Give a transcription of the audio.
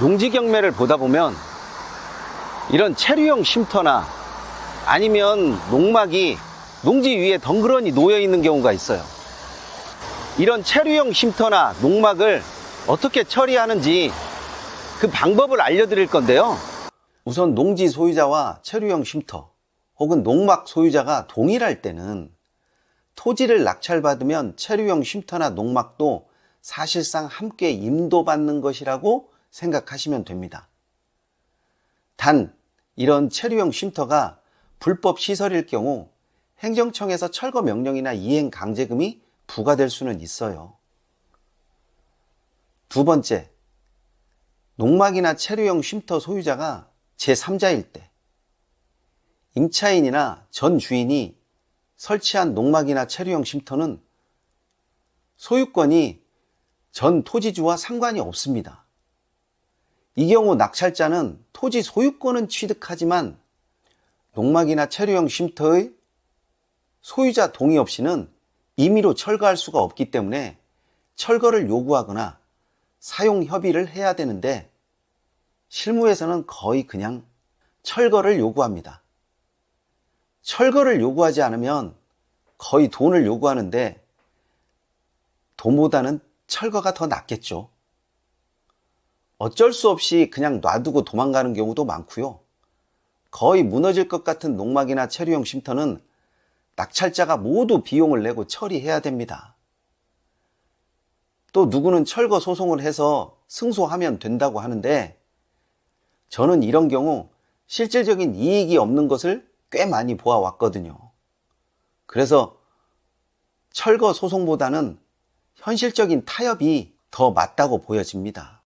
농지 경매를 보다 보면 이런 체류형 쉼터나 아니면 농막이 농지 위에 덩그러니 놓여 있는 경우가 있어요. 이런 체류형 쉼터나 농막을 어떻게 처리하는지 그 방법을 알려드릴 건데요. 우선 농지 소유자와 체류형 쉼터 혹은 농막 소유자가 동일할 때는 토지를 낙찰받으면 체류형 쉼터나 농막도 사실상 함께 임도받는 것이라고 생각하시면 됩니다. 단, 이런 체류형 쉼터가 불법 시설일 경우 행정청에서 철거 명령이나 이행 강제금이 부과될 수는 있어요. 두 번째, 농막이나 체류형 쉼터 소유자가 제3자일 때, 임차인이나 전 주인이 설치한 농막이나 체류형 쉼터는 소유권이 전 토지주와 상관이 없습니다. 이 경우 낙찰자는 토지 소유권은 취득하지만 농막이나 체류형 쉼터의 소유자 동의 없이는 임의로 철거할 수가 없기 때문에 철거를 요구하거나 사용 협의를 해야 되는데 실무에서는 거의 그냥 철거를 요구합니다. 철거를 요구하지 않으면 거의 돈을 요구하는데 돈보다는 철거가 더 낫겠죠. 어쩔 수 없이 그냥 놔두고 도망가는 경우도 많고요. 거의 무너질 것 같은 농막이나 체류형 쉼터는 낙찰자가 모두 비용을 내고 처리해야 됩니다. 또 누구는 철거 소송을 해서 승소하면 된다고 하는데 저는 이런 경우 실질적인 이익이 없는 것을 꽤 많이 보아왔거든요. 그래서 철거 소송보다는 현실적인 타협이 더 맞다고 보여집니다.